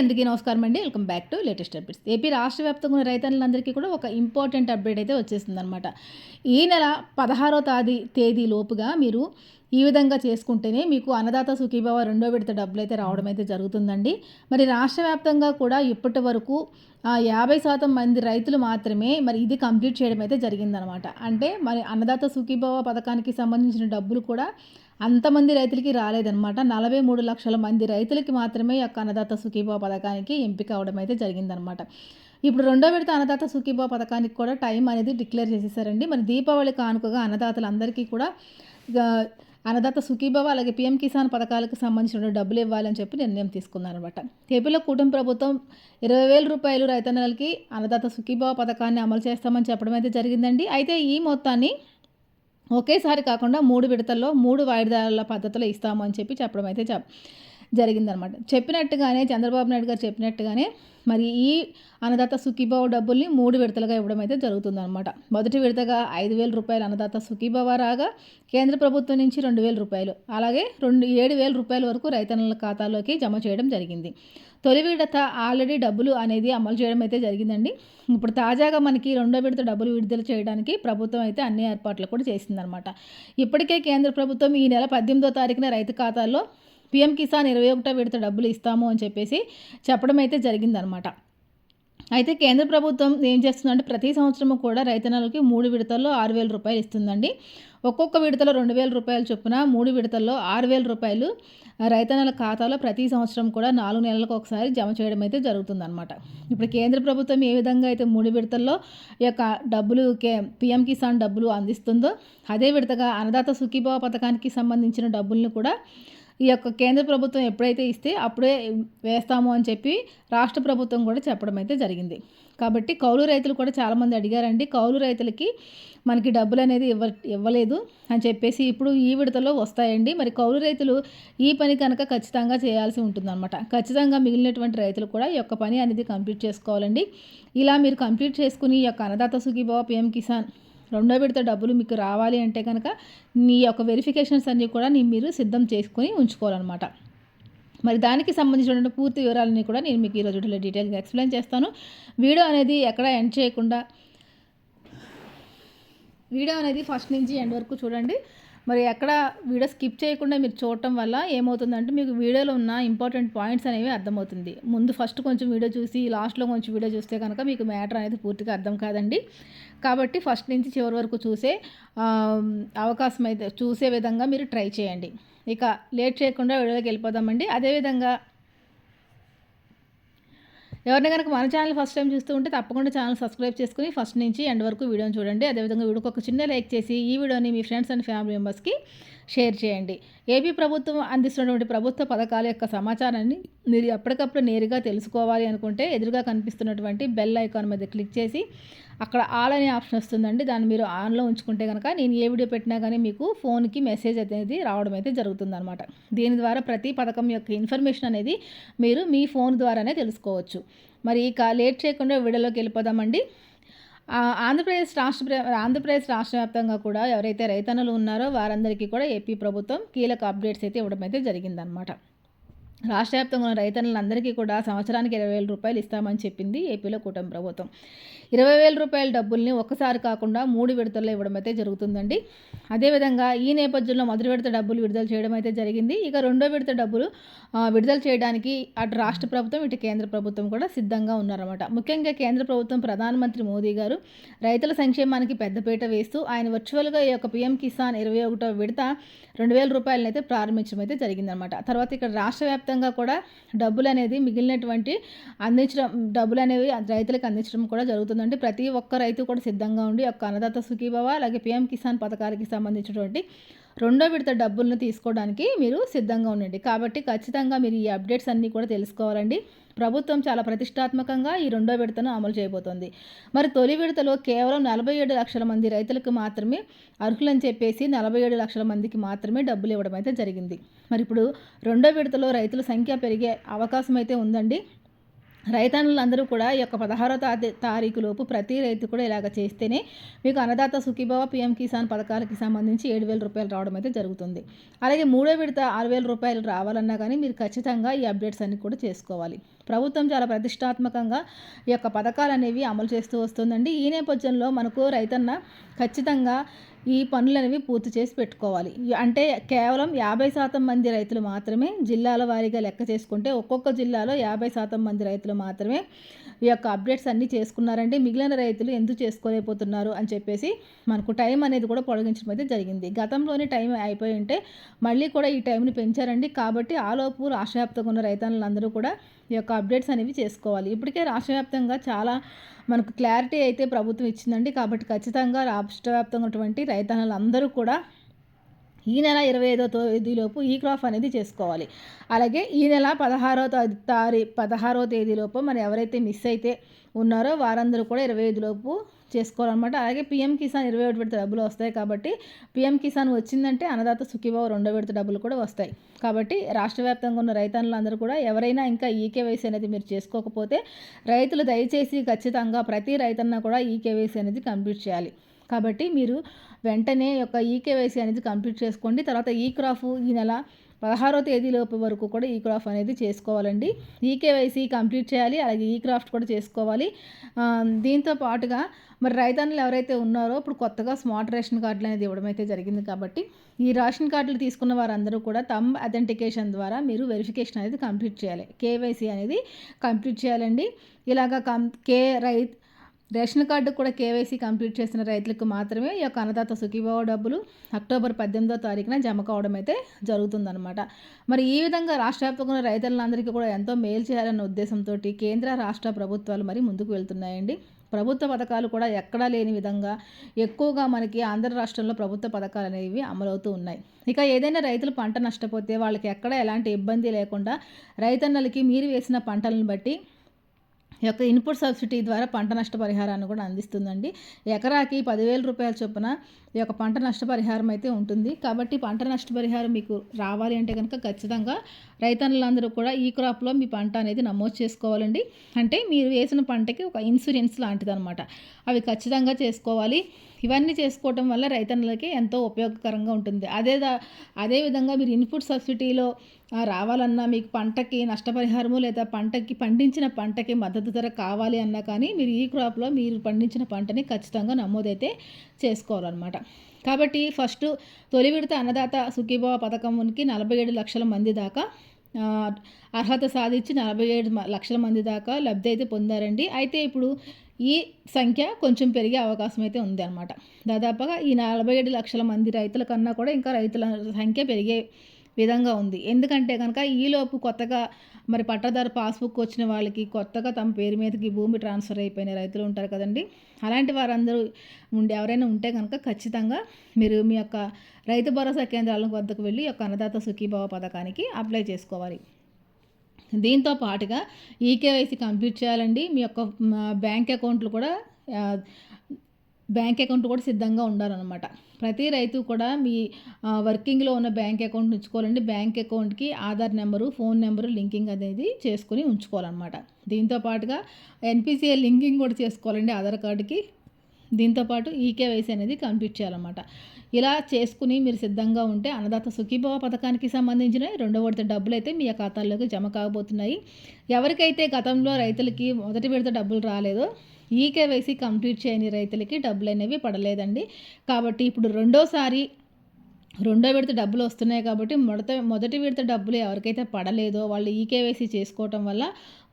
అందరికీ నమస్కారం అండి. Welcome back to latest updates. AP రాష్ట్ర వ్యాప్తంగా ఉన్న రైతన్నులందరికీ కూడా ఒక ఇంపార్టెంట్ అప్డేట్ అయితే వచ్చేసింది అనమాట ఈ నెల పదహారో తాది తేదీ లోపుగా మీరు ఈ విధంగా చేసుకుంటేనే మీకు అన్నదాత సుఖీభావ రెండో విడత డబ్బులు అయితే రావడం అయితే జరుగుతుందండి. మరి రాష్ట్ర వ్యాప్తంగా కూడా ఇప్పటి వరకు యాభై శాతం మంది రైతులు మాత్రమే మరి ఇది కంప్లీట్ చేయడం అయితే జరిగిందనమాట అంటే మరి అన్నదాత సుఖీభావ పథకానికి సంబంధించిన డబ్బులు కూడా అంతమంది రైతులకి రాలేదనమాట నలభై మూడు లక్షల మంది రైతులకి మాత్రమే యొక్క అన్నదాత సుఖీభావ పథకానికి ఎంపిక అవడం అయితే జరిగిందనమాట ఇప్పుడు రెండో విడత అన్నదాత సుఖీభావ పథకానికి కూడా టైం అనేది డిక్లేర్ చేసేసారండి. మరి దీపావళి కానుకగా అన్నదాతలందరికీ కూడా అన్నదాత సుఖీభవ అలాగే పీఎం కిసాన్ పథకాలకు సంబంధించిన డబ్బులు ఇవ్వాలని చెప్పి నిర్ణయం తీసుకున్నారనమాట ఏపీలో కుటుంబ ప్రభుత్వం ఇరవై వేల రూపాయలు రైతన్నలకి అన్నదాత సుఖీభవ పథకాన్ని అమలు చేస్తామని చెప్పడం అయితే జరిగిందండి. అయితే ఈ మొత్తాన్ని ఒకేసారి కాకుండా మూడు విడతల్లో మూడు వాయిదాల పద్ధతిలో ఇస్తాము అని చెప్పి చెప్పడం అయితే చెప్ జరిగిందనమాట. చెప్పినట్టుగానే చంద్రబాబు నాయుడు గారు చెప్పినట్టుగానే మరి ఈ అన్నదాత సుఖీభావ డబ్బుల్ని మూడు విడతలుగా ఇవ్వడం అయితే జరుగుతుందన్నమాట మొదటి విడతగా ఐదు వేల రూపాయలు అన్నదాత సుఖీభావ రాగా కేంద్ర ప్రభుత్వం నుంచి రెండు వేల రూపాయలు అలాగే రెండు ఏడు వేల రూపాయల వరకు రైతన్నల ఖాతాలోకి జమ చేయడం జరిగింది. తొలి విడత ఆల్రెడీ డబ్బులు అనేది అమలు చేయడం అయితే జరిగిందండి. ఇప్పుడు తాజాగా మనకి రెండో విడత డబ్బులు విడుదల చేయడానికి ప్రభుత్వం అయితే అన్ని ఏర్పాట్లు కూడా చేసిందనమాట. ఇప్పటికే కేంద్ర ప్రభుత్వం ఈ నెల పద్దెనిమిదో తారీఖున రైతు ఖాతాల్లో పిఎం కిసాన్ ఇరవై ఒకటో విడత డబ్బులు ఇస్తాము అని చెప్పేసి చెప్పడం అయితే జరిగిందనమాట. అయితే కేంద్ర ప్రభుత్వం ఏం చేస్తుందంటే ప్రతి సంవత్సరం కూడా రైతన్నలకి మూడు విడతల్లో ఆరు వేల రూపాయలు ఇస్తుందండి. ఒక్కొక్క విడతలో రెండు వేల రూపాయలు చొప్పున మూడు విడతల్లో ఆరు వేల రూపాయలు రైతన్నల ఖాతాలో ప్రతి సంవత్సరం కూడా నాలుగు నెలలకు ఒకసారి జమ చేయడం అయితే జరుగుతుందన్నమాట ఇప్పుడు కేంద్ర ప్రభుత్వం ఏ విధంగా అయితే మూడు విడతల్లో ఈ యొక్క డబ్బులు కే పిఎం కిసాన్ డబ్బులు అందిస్తుందో అదే విడతగా అన్నదాత సుఖీభావ పథకానికి సంబంధించిన డబ్బుల్ని కూడా ఈ యొక్క కేంద్ర ప్రభుత్వం ఎప్పుడైతే ఇస్తే అప్పుడే వేస్తాము అని చెప్పి రాష్ట్ర ప్రభుత్వం కూడా చెప్పడం అయితే జరిగింది. కాబట్టి కౌలు రైతులు కూడా చాలామంది అడిగారండి కౌలు రైతులకి మనకి డబ్బులు అనేది ఇవ్వ ఇవ్వలేదు అని చెప్పేసి ఇప్పుడు ఈ విడతలో వస్తాయండి. మరి కౌలు రైతులు ఈ పని కనుక ఖచ్చితంగా చేయాల్సి ఉంటుందన్నమాట. ఖచ్చితంగా మిగిలినటువంటి రైతులు కూడా ఈ యొక్క పని అనేది కంప్లీట్ చేసుకోవాలండి. ఇలా మీరు కంప్లీట్ చేసుకుని ఈ యొక్క అన్నదాత సుఖీభావ పిఎం కిసాన్ రెండో విడత డబ్బులు మీకు రావాలి అంటే కనుక నీ యొక్క వెరిఫికేషన్స్ అన్నీ కూడా మీరు సిద్ధం చేసుకొని ఉంచుకోవాలన్నమాట. మరి దానికి సంబంధించినటువంటి పూర్తి వివరాలని కూడా నేను మీకు ఈరోజు డీటెయిల్గా ఎక్స్ప్లెయిన్ చేస్తాను. వీడియో అనేది ఎక్కడ ఎండ్ చేయకుండా వీడియో అనేది ఫస్ట్ నుంచి ఎండ్ వరకు చూడండి. మరి ఎక్కడ వీడియో స్కిప్ చేయకుండా మీరు చూడటం వల్ల ఏమవుతుందంటే మీకు వీడియోలో ఉన్న ఇంపార్టెంట్ పాయింట్స్ అనేవి అర్థమవుతుంది. ముందు ఫస్ట్ కొంచెం వీడియో చూసి లాస్ట్లో కొంచెం వీడియో చూస్తే కనుక మీకు మ్యాటర్ అనేది పూర్తిగా అర్థం కాదండి. కాబట్టి ఫస్ట్ నుంచి చివరి వరకు చూసే అవకాశం అయితే చూసే విధంగా మీరు ట్రై చేయండి. ఇక లేట్ చేయకుండా వీడియోకి వెళ్ళిపోదామండి. అదేవిధంగా ఎవరిని కనుక మన ఛానల్ ఫస్ట్ టైం చూస్తూ ఉంటే తప్పకుండా ఛానల్ సబ్స్క్రైబ్ చేసుకుని ఫస్ట్ నుంచి ఎండ్ వరకు వీడియోని చూడండి. అదేవిధంగా వీడియోకి ఒక చిన్న లైక్ చేసి ఈ వీడియోని మీ ఫ్రెండ్స్ అండ్ ఫ్యామిలీ మెంబర్స్కి షేర్ చేయండి. ఏపీ ప్రభుత్వం అందిస్తున్నటువంటి ప్రభుత్వ పథకాల యొక్క సమాచారాన్ని మీరు ఎప్పటికప్పుడు నేరుగా తెలుసుకోవాలి అనుకుంటే ఎదురుగా కనిపిస్తున్నటువంటి బెల్ ఐకాన్ మీద క్లిక్ చేసి అక్కడ ఆల్ అనే ఆప్షన్ వస్తుందండి. దాన్ని మీరు ఆన్లో ఉంచుకుంటే కనుక నేను ఏ వీడియో పెట్టినా కానీ మీకు ఫోన్కి మెసేజ్ అనేది రావడం అయితే జరుగుతుందనమాట దీని ద్వారా ప్రతి పథకం యొక్క ఇన్ఫర్మేషన్ అనేది మీరు మీ ఫోన్ ద్వారానే తెలుసుకోవచ్చు. మరి ఇక లేట్ చేయకుండా వీడియోలోకి వెళ్ళిపోదామండి. ఆంధ్రప్రదేశ్ రాష్ట్ర ఆంధ్రప్రదేశ్ రాష్ట్ర వ్యాప్తంగా కూడా ఎవరైతే రైతన్నలు ఉన్నారో వారందరికీ కూడా ఏపీ ప్రభుత్వం కీలక అప్డేట్స్ అయితే ఇవ్వడం అయితే జరిగిందనమాట రాష్ట్ర వ్యాప్తంగా ఉన్న రైతన్నులందరికీ కూడా సంవత్సరానికి ఇరవై వేల రూపాయలు ఇస్తామని చెప్పింది ఏపీలో కూటమి ప్రభుత్వం. ఇరవై వేల రూపాయల డబ్బుల్ని ఒక్కసారి కాకుండా మూడు విడతల్లో ఇవ్వడం అయితే జరుగుతుందండి. అదేవిధంగా ఈ నేపథ్యంలో మొదటి విడత డబ్బులు విడుదల చేయడం అయితే జరిగింది. ఇక రెండో విడత డబ్బులు విడుదల చేయడానికి అటు రాష్ట్ర ప్రభుత్వం ఇటు కేంద్ర ప్రభుత్వం కూడా సిద్ధంగా ఉన్నారన్నమాట. ముఖ్యంగా కేంద్ర ప్రభుత్వం ప్రధానమంత్రి మోదీ గారు రైతుల సంక్షేమానికి పెద్దపీట వేస్తూ ఆయన వర్చువల్గా ఈ యొక్క పీఎం కిసాన్ ఇరవై ఒకటో విడత రెండు వేల రూపాయలను అయితే ప్రారంభించడం అయితే జరిగిందనమాట తర్వాత ఇక్కడ రాష్ట్ర వ్యాప్తంగా కూడా డబ్బులు అనేది మిగిలినటువంటి అందించడం డబ్బులు అనేవి రైతులకు అందించడం కూడా జరుగుతుంది. జరుగుతుందండి ప్రతి ఒక్క రైతు కూడా సిద్ధంగా ఉండి ఒక అన్నదాత సుఖీభవ అలాగే పీఎం కిసాన్ పథకాలకి సంబంధించినటువంటి రెండో విడత డబ్బులను తీసుకోవడానికి మీరు సిద్ధంగా ఉండండి. కాబట్టి ఖచ్చితంగా మీరు ఈ అప్డేట్స్ అన్నీ కూడా తెలుసుకోవాలండి. ప్రభుత్వం చాలా ప్రతిష్టాత్మకంగా ఈ రెండో విడతను అమలు చేయబోతోంది. మరి తొలి విడతలో కేవలం నలభై ఏడు లక్షల మంది రైతులకు మాత్రమే అర్హులని చెప్పేసి నలభై ఏడు లక్షల మందికి మాత్రమే డబ్బులు ఇవ్వడం అయితే జరిగింది. మరి ఇప్పుడు రెండో విడతలో రైతుల సంఖ్య పెరిగే అవకాశం అయితే ఉందండి. రైతన్నులందరూ కూడా ఈ యొక్క పదహారో తారీఖు లోపు ప్రతి రైతు కూడా ఇలాగ చేస్తేనే మీకు అన్నదాత సుఖీభావ పిఎం కిసాన్ పథకాలకి సంబంధించి ఏడు వేల రూపాయలు రావడం అయితే జరుగుతుంది. అలాగే మూడో విడత ఆరు వేల రూపాయలు రావాలన్నా కానీ మీరు ఖచ్చితంగా ఈ అప్డేట్స్ అన్ని కూడా చేసుకోవాలి. ప్రభుత్వం చాలా ప్రతిష్టాత్మకంగా ఈ యొక్క పథకాలు అనేవి అమలు చేస్తూ వస్తుందండి. ఈ నేపథ్యంలో మనకు రైతన్న ఖచ్చితంగా ఈ పనులు అనేవి పూర్తి చేసి పెట్టుకోవాలి. అంటే కేవలం యాభై శాతం మంది రైతులు మాత్రమే జిల్లాల వారీగా లెక్క చేసుకుంటే ఒక్కొక్క జిల్లాలో యాభై శాతం మంది రైతులు మాత్రమే ఈ యొక్క అప్డేట్స్ అన్నీ చేసుకున్నారంటే మిగిలిన రైతులు ఎందుకు చేసుకోలేకపోతున్నారు అని చెప్పేసి మనకు టైం అనేది కూడా పొడిగించడం అయితే జరిగింది. గతంలోనే టైం అయిపోయి ఉంటే మళ్ళీ కూడా ఈ టైంని పెంచారండి. కాబట్టి ఆలోపు రాష్ట్ర వ్యాప్తంగా ఉన్న రైతన్నులందరూ కూడా ఈ యొక్క అప్డేట్స్ అనేవి చేసుకోవాలి. ఇప్పటికే రాష్ట్ర వ్యాప్తంగా చాలా మనకు క్లారిటీ అయితే ప్రభుత్వం ఇచ్చిందండి. కాబట్టి ఖచ్చితంగా రాష్ట్ర వ్యాప్తంగా ఉన్నటువంటి రైతన్నులందరూ కూడా ఈ నెల ఇరవై ఐదో తేదీలోపు ఈ క్రాప్ అనేది చేసుకోవాలి. అలాగే ఈ నెల పదహారో తారీ పదహారో తేదీలోపు మరి ఎవరైతే మిస్ అయితే ఉన్నారో వారందరూ కూడా ఇరవై ఐదులోపు చేసుకోవాలన్నమాట. అలాగే పిఎం కిసాన్ ఇరవై ఒకటి విడత డబ్బులు వస్తాయి కాబట్టి పిఎం కిసాన్ వచ్చిందంటే అన్నదాత సుఖీబాబు రెండో విడత డబ్బులు కూడా వస్తాయి. కాబట్టి రాష్ట్ర వ్యాప్తంగా ఉన్న రైతన్నులందరూ కూడా ఎవరైనా ఇంకా ఈకేవైసీ అనేది మీరు చేసుకోకపోతే రైతులు దయచేసి ఖచ్చితంగా ప్రతి రైతన్న కూడా ఈకేవైసీ అనేది కంప్లీట్ చేయాలి. కాబట్టి మీరు వెంటనే యొక్క ఈకేవైసీ అనేది కంప్లీట్ చేసుకోండి. తర్వాత ఈ క్రాఫ్ ఈ నెల పదహారో తేదీలోపు వరకు కూడా ఈ క్రాఫ్ అనేది చేసుకోవాలండి. ఈకేవైసీ కంప్లీట్ చేయాలి అలాగే ఈ క్రాఫ్ట్ కూడా చేసుకోవాలి. దీంతో పాటుగా మరి రైతన్నులు ఎవరైతే ఉన్నారో ఇప్పుడు కొత్తగా స్మార్ట్ రేషన్ కార్డులు అనేది ఇవ్వడం అయితే జరిగింది కాబట్టి ఈ రేషన్ కార్డులు తీసుకున్న వారందరూ కూడా తమ్ అథెంటికేషన్ ద్వారా మీరు వెరిఫికేషన్ అనేది కంప్లీట్ చేయాలి. కేవైసీ అనేది కంప్లీట్ చేయాలండి. ఇలాగ కం కే రైత్ రేషన్ కార్డు కూడా కేవైసీ కంప్లీట్ చేసిన రైతులకు మాత్రమే ఈ యొక్క అన్నదాత సుఖీభావ డబ్బులు అక్టోబర్ పద్దెనిమిదో తారీఖున జమ కావడం అయితే జరుగుతుందన్నమాట. మరి ఈ విధంగా రాష్ట్ర వ్యాప్తంగా రైతులందరికీ కూడా ఎంతో మేలు చేయాలన్న ఉద్దేశంతో కేంద్ర రాష్ట్ర ప్రభుత్వాలు మరి ముందుకు వెళ్తున్నాయండి. ప్రభుత్వ పథకాలు కూడా ఎక్కడా లేని విధంగా ఎక్కువగా మనకి ఆంధ్ర రాష్ట్రంలో ప్రభుత్వ పథకాలు అనేవి అమలవుతూ ఉన్నాయి. ఇక ఏదైనా రైతులు పంట నష్టపోతే వాళ్ళకి ఎక్కడ ఎలాంటి ఇబ్బంది లేకుండా రైతన్నలకి మీరు వేసిన పంటలను బట్టి యొక్క ఇన్పుట్ సబ్సిడీ ద్వారా పంట నష్టపరిహారాన్ని కూడా అందిస్తుందండి. ఎకరాకి పదివేల రూపాయల చొప్పున ఈ యొక్క పంట నష్టపరిహారం అయితే ఉంటుంది. కాబట్టి పంట నష్టపరిహారం మీకు రావాలి అంటే కనుక ఖచ్చితంగా రైతన్నులందరూ కూడా ఈ క్రాప్లో మీ పంట అనేది నమోదు చేసుకోవాలండి. అంటే మీరు వేసిన పంటకి ఒక ఇన్సూరెన్స్ లాంటిది అనమాట అవి ఖచ్చితంగా చేసుకోవాలి. ఇవన్నీ చేసుకోవటం వల్ల రైతన్నులకి ఎంతో ఉపయోగకరంగా ఉంటుంది. అదే అదేవిధంగా మీరు ఇన్పుట్ సబ్సిడీలో రావాలన్నా మీకు పంటకి నష్టపరిహారము లేదా పంటకి పండించిన పంటకి మద్దతు ధర కావాలి అన్నా కానీ మీరు ఈ క్రాప్లో మీరు పండించిన పంటని ఖచ్చితంగా నమోదైతే చేసుకోవాలన్నమాట. కాబట్టి ఫస్ట్ తొలి విడత అన్నదాత సుఖీభావ పథకంకి నలభై ఏడు లక్షల మంది దాకా అర్హత సాధించి నలభై ఏడు లక్షల మంది దాకా లబ్ధి అయితే పొందారండి. అయితే ఇప్పుడు ఈ సంఖ్య కొంచెం పెరిగే అవకాశం అయితే ఉంది అనమాట దాదాపుగా ఈ నలభై ఏడు లక్షల మంది రైతుల కన్నా కూడా ఇంకా రైతుల సంఖ్య పెరిగే విధంగా ఉంది. ఎందుకంటే కనుక ఈలోపు కొత్తగా మరి పట్టదారు పాస్బుక్ వచ్చిన వాళ్ళకి కొత్తగా తమ పేరు మీదకి భూమి ట్రాన్స్ఫర్ అయిపోయిన రైతులు ఉంటారు కదండి. అలాంటి వారందరూ ఉండి ఎవరైనా ఉంటే కనుక ఖచ్చితంగా మీరు మీ యొక్క రైతు భరోసా కేంద్రాల వద్దకు వెళ్ళి యొక్క అన్నదాత సుఖీభావ పథకానికి అప్లై చేసుకోవాలి. దీంతో పాటుగా ఈకేవైసీ కంప్లీట్ చేయాలండి. మీ యొక్క బ్యాంక్ అకౌంట్లు కూడా బ్యాంక్ అకౌంట్ కూడా సిద్ధంగా ఉండాలన్నమాట. ప్రతి రైతు కూడా మీ వర్కింగ్లో ఉన్న బ్యాంక్ అకౌంట్ ఉంచుకోవాలండి. బ్యాంక్ అకౌంట్కి Aadhaar number phone number linking అనేది చేసుకుని ఉంచుకోవాలన్నమాట. దీంతో పాటుగా ఎన్పిసిఐ లింకింగ్ కూడా చేసుకోవాలండి ఆధార్ కార్డుకి. దీంతోపాటు ఈకేవైసీ అనేది కంప్లీట్ చేయాలన్నమాట. ఇలా చేసుకుని మీరు సిద్ధంగా ఉంటే అన్నదాత సుఖీభవ పథకానికి సంబంధించిన రెండో విడత డబ్బులు అయితే మీ ఖాతాల్లోకి జమ కాబోతున్నాయి ఎవరికైతే గతంలో రైతులకి మొదటి విడత డబ్బులు రాలేదో ఈ కేవైసీ కంప్లీట్ చేయని రైతులకి డబ్బులు అనేవి పడలేదండి. కాబట్టి ఇప్పుడు రెండోసారి రెండో విడత డబ్బులు వస్తున్నాయి కాబట్టి మొదట మొదటి విడత డబ్బులు ఎవరికైతే పడలేదో వాళ్ళు ఈకేవైసీ చేసుకోవటం వల్ల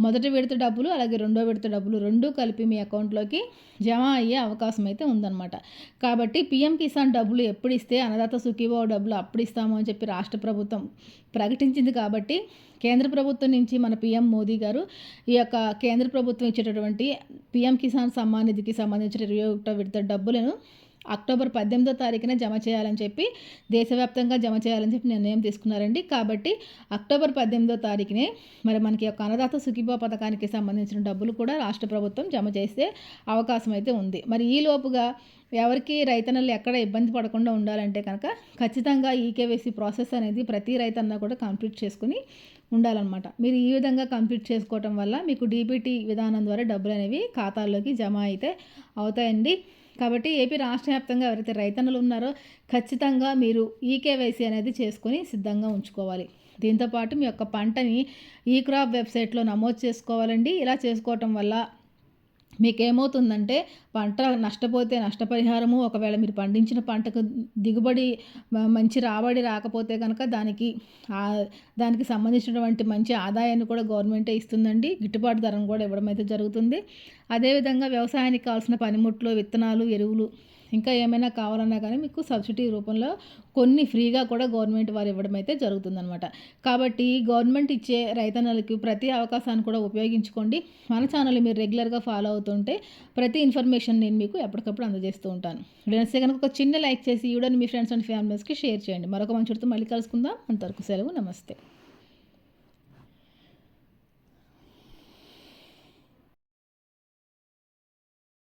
మొదటి విడత డబ్బులు అలాగే రెండో విడత డబ్బులు రెండూ కలిపి మీ అకౌంట్లోకి జమ అయ్యే అవకాశం అయితే ఉందన్నమాట. కాబట్టి పిఎం కిసాన్ డబ్బులు ఎప్పుడు ఇస్తే అన్నదాత సుఖీభావ డబ్బులు అప్పుడు ఇస్తాము అని చెప్పి రాష్ట్ర ప్రభుత్వం ప్రకటించింది కాబట్టి కేంద్ర ప్రభుత్వం నుంచి మన పిఎం మోదీ గారు ఈ యొక్క కేంద్ర ప్రభుత్వం ఇచ్చేటటువంటి పిఎం కిసాన్ సమ్మాన్ నిధికి సంబంధించిన ఇరవై ఒకటో విడత డబ్బులను అక్టోబర్ పద్దెనిమిదో తారీఖున జమ చేయాలని చెప్పి దేశవ్యాప్తంగా జమ చేయాలని చెప్పి నిర్ణయం తీసుకున్నారండి. కాబట్టి అక్టోబర్ పద్దెనిమిదో తారీఖునే మరి మనకి యొక్క అన్నదాత సుఖీభా పథకానికి సంబంధించిన డబ్బులు కూడా రాష్ట్ర ప్రభుత్వం జమ చేసే అవకాశం అయితే ఉంది. మరి ఈ లోపుగా ఎవరికి రైతన్నలు ఎక్కడ ఇబ్బంది పడకుండా ఉండాలంటే కనుక ఖచ్చితంగా ఈకేవైసీ ప్రాసెస్ అనేది ప్రతి రైతన్న కూడా కంప్లీట్ చేసుకుని ఉండాలన్నమాట. మీరు ఈ విధంగా కంప్లీట్ చేసుకోవటం వల్ల మీకు డీబీటీ విధానం ద్వారా డబ్బులు అనేవి ఖాతాల్లోకి జమ అయితే అవుతాయండి. కాబట్టి ఏపీ రాష్ట్ర వ్యాప్తంగా ఎవరైతే రైతన్నలు ఉన్నారో ఖచ్చితంగా మీరు ఈకేవైసీ అనేది చేసుకొని సిద్ధంగా ఉంచుకోవాలి. దీంతోపాటు మీ యొక్క పంటని ఈ క్రాప్ వెబ్సైట్లో నమోదు చేసుకోవాలండి. ఇలా చేసుకోవటం వల్ల మీకేమవుతుందంటే పంట నష్టపోతే నష్టపరిహారము ఒకవేళ మీరు పండించిన పంటకు దిగుబడి మంచి రాబడి రాకపోతే కనుక దానికి దానికి సంబంధించినటువంటి మంచి ఆదాయాన్ని కూడా గవర్నమెంటే ఇస్తుందండి. గిట్టుబాటు ధరను కూడా ఇవ్వడం అయితే జరుగుతుంది. అదేవిధంగా వ్యవసాయానికి కావాల్సిన పనిముట్లు విత్తనాలు ఎరువులు ఇంకా ఏమైనా కావాలన్నా కానీ మీకు సబ్సిడీ రూపంలో కొన్ని ఫ్రీగా కూడా గవర్నమెంట్ వారు ఇవ్వడం అయితే జరుగుతుందనమాట కాబట్టి గవర్నమెంట్ ఇచ్చే రైతన్నలకి ప్రతి అవకాశాన్ని కూడా ఉపయోగించుకోండి. మన ఛానల్ మీరు రెగ్యులర్గా ఫాలో అవుతుంటే ప్రతి ఇన్ఫర్మేషన్ నేను మీకు ఎప్పటికప్పుడు అందజేస్తూ ఉంటాను. వీడియోస్తే కనుక ఒక చిన్న లైక్ చేసి ఈ వీడియోని మీ ఫ్రెండ్స్ అండ్ ఫ్యామిలీస్కి షేర్ చేయండి. మరొక మంచి మళ్ళీ కలుసుకుందాం. అంతవరకు సెలవు. నమస్తే.